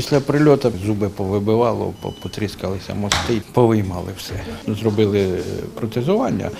Після прильоту зуби повибивало, по- потріскалися мости, повиймали все. Зробили е, протезування.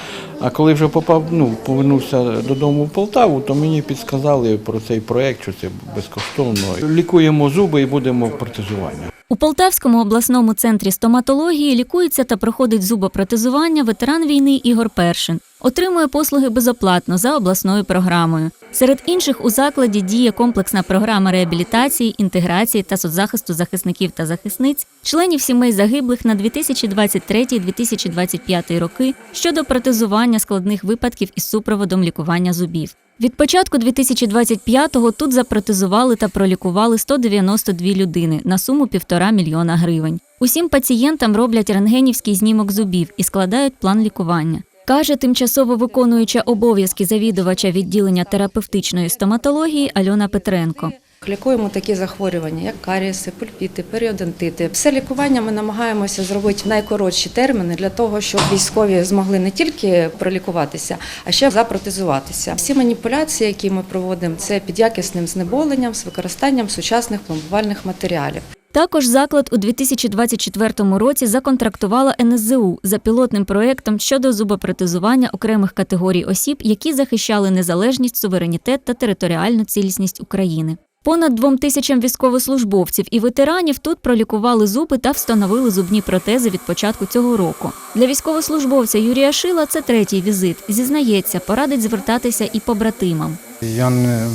А коли вже попав, ну, повернувся додому в Полтаву, то мені підсказали про цей проект, що це безкоштовно. Лікуємо зуби і будемо протезування. У Полтавському обласному центрі стоматології лікується та проходить зубопротезування ветеран війни Ігор Першин. Отримує послуги безоплатно за обласною програмою. Серед інших у закладі діє комплексна програма реабілітації, інтеграції та соцзахисту захисників та захисниць, членів сімей загиблих на 2023-2025 роки щодо протезування складних випадків із супроводом лікування зубів. Від початку 2025-го тут запротезували та пролікували 192 людини на суму півтора мільйона гривень. Усім пацієнтам роблять рентгенівський знімок зубів і складають план лікування. Каже тимчасово виконуюча обов'язки завідувача відділення терапевтичної стоматології Альона Петренко. Лікуємо такі захворювання, як карієси, пульпіти, періодонтити. Все лікування ми намагаємося зробити в найкоротші терміни для того, щоб військові змогли не тільки пролікуватися, а ще запротезуватися. Всі маніпуляції, які ми проводимо, це під якісним знеболенням з використанням сучасних пломбувальних матеріалів. Також заклад у 2024 році законтрактувала НСЗУ за пілотним проєктом щодо зубопротезування окремих категорій осіб, які захищали незалежність, суверенітет та територіальну цілісність України. Понад двом тисячам військовослужбовців і ветеранів тут пролікували зуби та встановили зубні протези від початку цього року. Для військовослужбовця Юрія Шила це третій візит. Зізнається, порадить звертатися і побратимам. Я не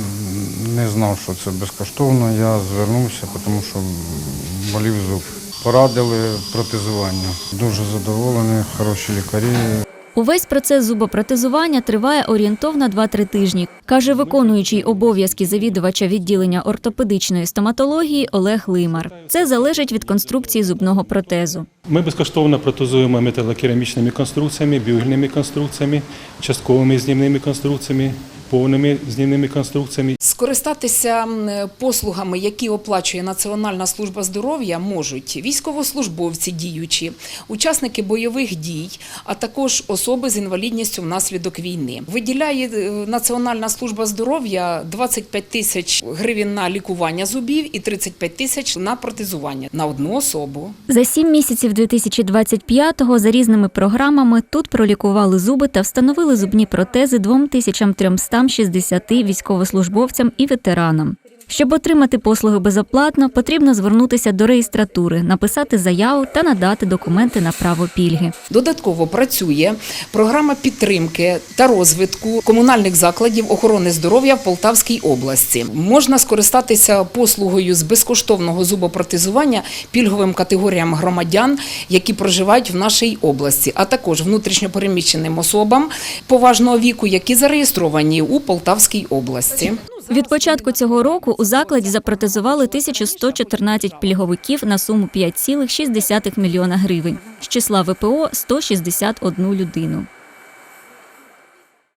знав, що це безкоштовно. Я звернувся, тому що болів зуб. Порадили протезування. Дуже задоволений, хороші лікарі. Увесь процес зубопротезування триває орієнтовно 2-3 тижні, каже виконуючий обов'язки завідувача відділення ортопедичної стоматології Олег Лимар. Це залежить від конструкції зубного протезу. Ми безкоштовно протезуємо металокерамічними конструкціями, бюгельними конструкціями, частковими знімними конструкціями, повними знімними конструкціями. Скористатися послугами, які оплачує Національна служба здоров'я, можуть військовослужбовці діючі, учасники бойових дій, а також особи з інвалідністю внаслідок війни. Виділяє е, Національна служба здоров'я 25 тисяч гривень на лікування зубів і 35 тисяч на протезування на одну особу. За сім місяців 2025-го за різними програмами тут пролікували зуби та встановили зубні протези 2360 військовослужбовцям і ветеранам. Щоб отримати послуги безоплатно, потрібно звернутися до реєстратури, написати заяву та надати документи на право пільги. Додатково працює програма підтримки та розвитку комунальних закладів охорони здоров'я в Полтавській області. Можна скористатися послугою з безкоштовного зубопротезування пільговим категоріям громадян, які проживають в нашій області, а також внутрішньопереміщеним особам поважного віку, які зареєстровані у Полтавській області. Від початку цього року у закладі запротезували 1114 пільговиків на суму 5,6 мільйона гривень. З числа ВПО – 161 людину.